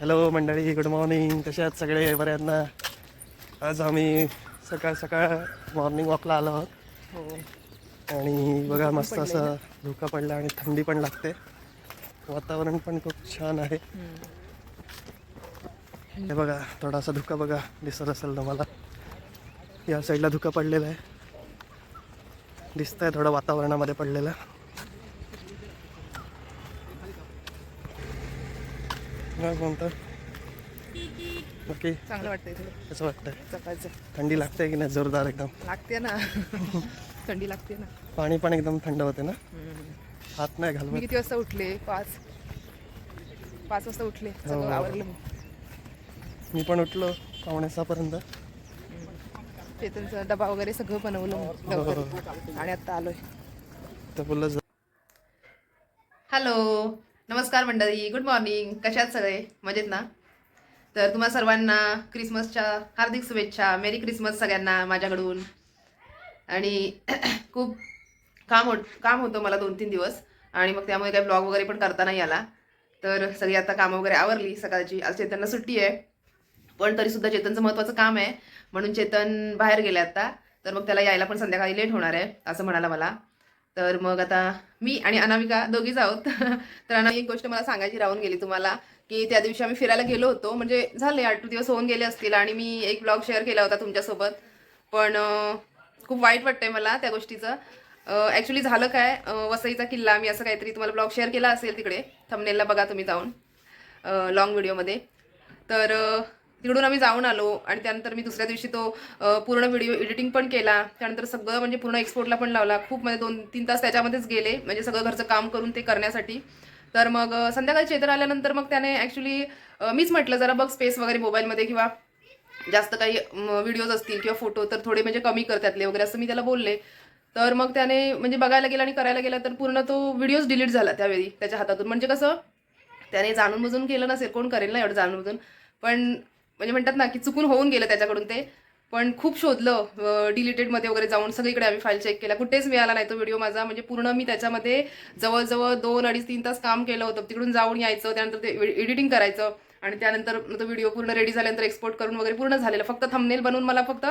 Hello मंडळी. Good morning कसे आहात सगळे? बरे आहेत ना? आज आम्ही सकाळ सकाळ मॉर्निंग वॉकला आलो आहोत. हो. आणि बघा मस्त असं धुका पडला आणि थंडी पण लागते. वातावरण पण खूप छान आहे. हे बघा थोडासा धुका बघा. दिसत असेल तुम्हाला. या साईडला धुका पडलेला आहे. दिसतंय थोडं वातावरणामध्ये पडलेलं. काय म्हणतं ओके. चांगलं वाटतंय थोडं कसं वाटतंय? सकाळचं थंडी लागते की नाही? जोरदार एकदम. लागते ना. थंडी लागते ना. पाणी पण एकदम थंड होते ना? हात नाही मी घालवत किती वाजता उठले? पाच. पाच वाजता उठले. सगळं हो. आवरलं मी. मी पण उठलो पावणे सहापर्यंत चेतनचा डबा वगैरे सगळं बनवलं हो, लवकर. आणि आता आलोय. तर बोललं हॅलो. नमस्कार मंडळी गुड मॉर्निंग कशात सगळे? मजेत ना? तर तुम्हा सर्वांना क्रिसमसच्या हार्दिक शुभेच्छा. मेरी क्रिसमस सगळ्यांना माझ्याकडून. आणि खूप काम होत काम होतं मला दोन तीन दिवस. आणि मग त्यामुळे काही ब्लॉग वगैरे पण करता नाही आला. तर सगळी आता कामं वगैरे आवरली सकाळची. आज चेतनला सुट्टी आहे. पण तरीसुद्धा चेतनचं महत्त्वाचं काम आहे. म्हणून चेतन बाहेर गेले आता. तर मग त्याला यायला पण संध्याकाळी लेट होणार आहे असं म्हणाला मला. तर मग आता मी आणि अनामिका दोघीच आहोत तर अना एक गोष्ट मला सांगायची राहून गेली तुम्हाला की त्या दिवशी आम्ही फिरायला गेलो होतो. म्हणजे झाले आठ दिवस होऊन गेले असतील आणि मी एक ब्लॉग शेअर केला होता तुमच्यासोबत. पण खूप वाईट वाटतंय मला त्या गोष्टीचं. ॲक्च्युली झालं काय वसईचा किल्ला मी असं काहीतरी तुम्हाला ब्लॉग शेअर केला असेल तिकडे. थंबनेलला बघा तुम्ही जाऊन लॉंग व्हिडिओमध्ये तर तिकडून आम्ही जाऊन आलो आणि त्यानंतर मी दुसऱ्या दिवशी तो पूर्ण व्हिडिओ एडिटिंग पण केला. त्यानंतर सगळं म्हणजे पूर्ण एक्सपोर्टला पण लावला. खूप म्हणजे दोन तीन तास त्याच्यामध्येच गेले म्हणजे सगळं घरचं काम करून ते करण्यासाठी. तर मग संध्याकाळी चेतर आल्यानंतर मग त्याने ॲक्च्युली मीच म्हटलं जरा बघ स्पेस वगैरे मोबाईलमध्ये किंवा जास्त काही व्हिडिओज असतील किंवा फोटो तर थोडे म्हणजे कमी कर त्यातले वगैरे असं मी त्याला बोलले. तर मग त्याने म्हणजे बघायला गेला आणि करायला गेला तर पूर्ण तो व्हिडिओज डिलीट झाला त्यावेळी त्याच्या हातातून. म्हणजे कसं त्याने जाणून बुजून केलं नसेल कोण करेल ना एवढं जाणून बुजून पण म्हणजे म्हणतात ना की चुकून होऊन गेलं त्याच्याकडून ते. पण खूप शोधलं डिलीटेडमध्ये वगैरे जाऊन सगळीकडे आम्ही फाईल चेक केला. कुठेच मिळाला नाही तो व्हिडिओ माझा. म्हणजे पूर्ण मी त्याच्यामध्ये जवळजवळ दोन अडीच तीन तास काम केलं होतं. तिकडून जाऊन यायचं त्यानंतर ते एडिटिंग करायचं आणि त्यानंतर तो व्हिडिओ पूर्ण रेडी झाल्यानंतर एक्सपोर्ट करून वगैरे पूर्ण झालेलं. फक्त थंबनेल बनवून मला फक्त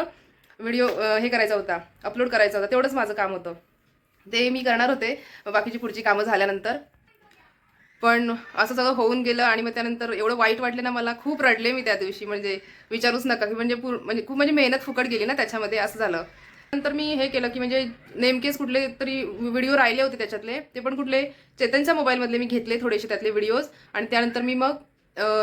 व्हिडिओ हे करायचा होता अपलोड करायचा होता. तेवढंच माझं काम होतं. ते मी करणार होते. बाकीची पुढची कामं झाल्यानंतर. पण असं सगळं होऊन गेलं आणि मग त्यानंतर एवढं वाईट वाटलं ना मला खूप रडले मी त्या दिवशी. म्हणजे विचारूच नका की म्हणजे पूर म्हणजे खूप म्हणजे मेहनत फुकट गेली ना त्याच्यामध्ये असं झालं. नंतर मी हे केलं की म्हणजे नेमकेच कुठले तरी व्हिडिओ राहिले होते त्याच्यातले. ते पण कुठले चेतनच्या मोबाईलमधले मी घेतले थोडेसे त्यातले व्हिडिओज. आणि त्यानंतर मी मग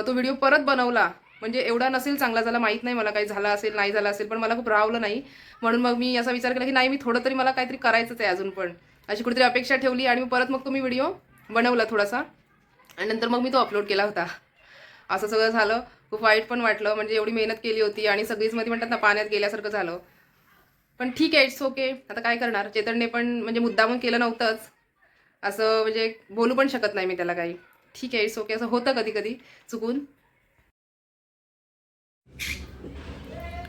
तो व्हिडिओ परत बनवला. म्हणजे एवढा नसेल चांगला झाला माहीत नाही मला काही झाला असेल नाही झाला असेल पण मला खूप रावलं नाही. म्हणून मग मी असा विचार केला की नाही मी थोडं तरी मला काहीतरी करायचंच आहे अजून पण. अशी कुठेतरी अपेक्षा ठेवली आणि मग परत मग तो मी व्हिडिओ बनवला थोडासा. आणि नंतर मग मी तो अपलोड केला होता. असं सगळं झालं. खूप वाईट पण वाटलं. म्हणजे एवढी मेहनत केली होती आणि सगळीच मध्ये म्हणतात ना पाण्यात गेल्यासारखं झालं. पण ठीक आहे इट्स ओके आता काय करणार? चेतनने पण म्हणजे मुद्दामून केलं नव्हतंच. असं म्हणजे बोलू पण शकत नाही मी त्याला काही. ठीक आहे इट्स ओके असं होतं कधी कधी चुकून.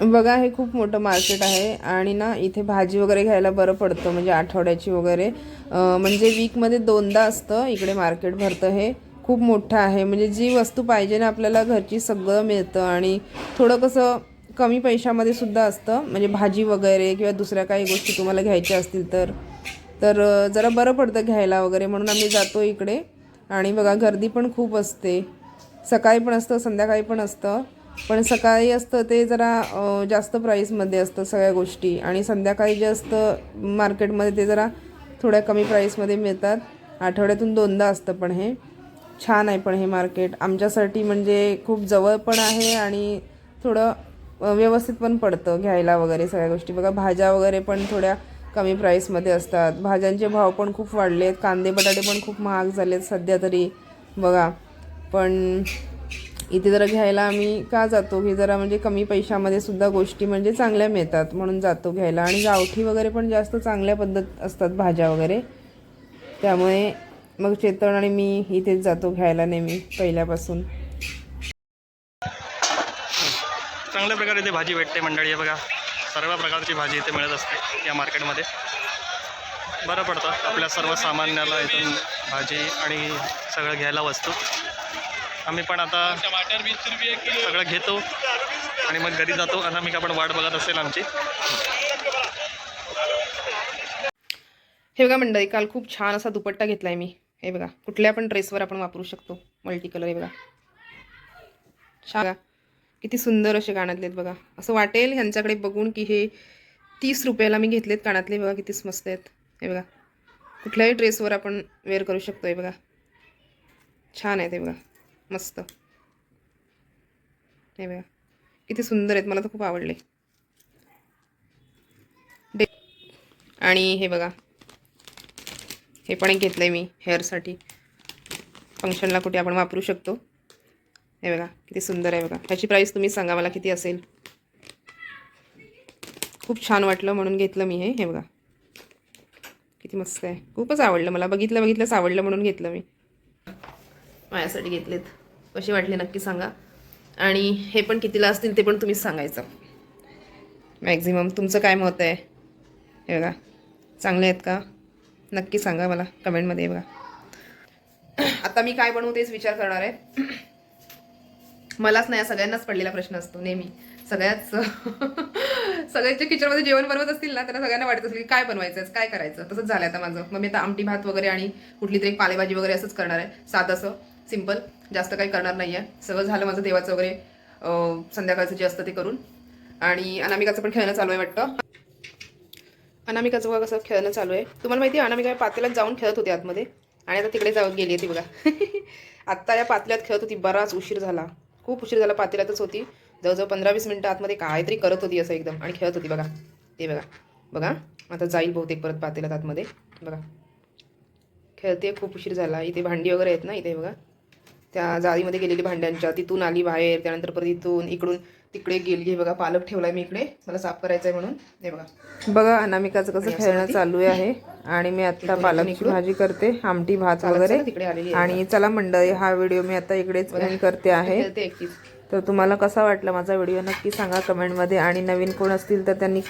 बघा हे खूप मोठं मार्केट आहे. आणि ना इथे भाजी वगैरे घ्यायला बरं पडतं. म्हणजे आठवड्याची वगैरे. म्हणजे वीकमध्ये दोनदा असतं. इकडे मार्केट भरतं हे. खूप मोठा आहे. म्हणजे जी वस्तू पाहिजे ना आपल्याला घरची सगळं मिळतं आणि थोडं कसं कमी पैशामध्ये सुद्धा असतं. म्हणजे भाजी वगैरे किंवा दुसऱ्या काही गोष्टी तुम्हाला घ्यायच्या असतील तर. तर जरा बरं पडतं घ्यायला वगैरे म्हणून आम्ही जातो इकडे. आणि बघा गर्दी पण खूप असते. सकाळी पण असतं संध्याकाळी पण असतं. पण सकाळी असतं ते जरा जास्त प्राईसमध्ये असतं सगळ्या गोष्टी. आणि संध्याकाळी जे असतं मार्केटमध्ये ते जरा थोड्या कमी प्राईसमध्ये मिळतात. आठवड्यातून दोनदा असतं पण हे. छान आहे पण हे मार्केट. आमच्यासाठी म्हणजे खूप जवळ पण आहे आणि थोडं व्यवस्थित पण पडतं घ्यायला वगैरे सगळ्या गोष्टी. बघा भाज्या वगैरे पण थोड्या कमी प्राईसमध्ये असतात. भाज्यांचे भाव पण खूप वाढले आहेत कांदे बटाटे पण खूप महाग झाले आहेत सध्या तरी. बघा पण इथे जरा घ्यायला आम्ही का जातो? की जरा म्हणजे कमी पैशामध्ये सुद्धा गोष्टी म्हणजे चांगल्या मिळतात म्हणून जातो घ्यायला. आणि गावठी वगैरे पण जास्त चांगल्या पद्धत असतात भाज्या वगैरे. त्यामुळे मग चेतन आणि मी इथेच जातो घ्यायला नेहमी पहिल्यापासून. चांगल्या प्रकारे इथे भाजी भेटते मंडळी आहे बघा. सर्व प्रकारची भाजी इथे मिळत असते या मार्केटमध्ये. बरं पडतं. आपल्या सर्व सामान्याला इथून भाजी आणि सगळं घ्यायला वस्तू. आम्ही पण आता सगळं घेतो आणि मग घरी जातो. अनामिका पण वाट बघत असेल आमची. हे बघा मंडळी काल खूप छान असा दुपट्टा घेतलाय मी. हे बघा कुठल्या पण ड्रेसवर आपण वापरू शकतो. मल्टी कलर हे बघा. छान किती सुंदर असे कानातले आहेत बघा. असं वाटेल ह्यांच्याकडे बघून की हे तीस रुपयाला मी घेतलेत कानातले बघा किती मस्त आहेत. हे बघा. कुठल्याही ड्रेसवर आपण वेअर करू शकतो हे बघा. छान आहेत हे बघा. मस्त. हे बघा. किती सुंदर आहेत. मला तर खूप आवडले. डे आणि हे बघा. हे पण एक घेतलं आहे मी हेअरसाठी फंक्शनला कुठे आपण वापरू शकतो. हे बघा किती सुंदर आहे बघा. ह्याची प्राईस तुम्ही सांगा मला किती असेल. खूप छान वाटलं म्हणून घेतलं मी हे हे बघा. किती मस्त आहे. खूपच आवडलं मला. बघितलं बघितलंच आवडलं म्हणून घेतलं मी. माझ्यासाठी घेतलेत. कशी वाटली नक्की सांगा. आणि हे पण कितीला असतील ते पण तुम्हीच सांगायचं. मॅक्झिमम तुमचं काय मत आहे? हे बघा. चांगले आहेत का? नक्की सांगा मला कमेंटमध्ये बघा. आता मी काय बनवू तेच विचार करणार आहे. मलाच नाही सगळ्यांनाच पडलेला प्रश्न असतो नेहमी. सगळ्याच सगळ्यांच्या किचनमध्ये जेवण बनवत असतील ना त्यांना सगळ्यांना वाटत असेल की काय बनवायचं आहे, काय करायचं तसंच झालं आता माझं. मग मी आता आमटी भात वगैरे आणि कुठली तरी पालेभाजी वगैरे असंच करणार आहे. साधं असं सिंपल जास्त काही करणार नाही आहे. सगळं झालं माझं देवाचं वगैरे संध्याकाळचं जे असतं ते करून. आणि अनामिकाचं पण खेळणं चालू आहे वाटतं. अनामिकाचं बघा कसं खेळणं चालू आहे. तुम्हाला माहिती आहे अनामिका पातेल्यात जाऊन खेळत होती आतमध्ये. आणि आता तिकडे जाऊन गेली आहे ती बघा. आत्ता या पातेल्यात खेळत होती बराच उशीर झाला. खूप उशीर झाला पातेल्यातच होती. जवळजवळ पंधरा वीस मिनटं आतमध्ये काहीतरी करत होती असं एकदम. आणि खेळत होती बघा. ते बघा. बघा. आता जाईल बहुतेक परत पातेल्यात आतमध्ये. बघा. खेळते खूप उशीर झाला. इथे भांडी वगैरे आहेत ना इथे बघा. त्या जाळीमध्ये गेलेली भांड्यांच्या तिथून आली बाहेर त्यानंतर परत इथून इकडून तिकडे गेली. बघा पालक ठेवलाय मी इकडे. मला साफ करायचं आहे म्हणून. हे बघा. बघा अनामिकाचं कसं खेळणं चालू आहे. आणि मी आता पालकची भाजी करते आमटी भात वगैरे. तिकडे आलेली आहे. आणि चला मंडळी हा व्हिडिओ मी आता इकडेच करते आहे. तर तुम्हाला कसा वाटला माझा व्हिडिओ नक्की सांगा कमेंटमध्ये. आणि नवीन कोण असतील तर त्यांनी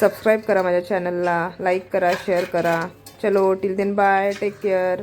सबस्क्राईब करा माझ्या चॅनलला लाईक करा शेअर करा. चलो till then bye take care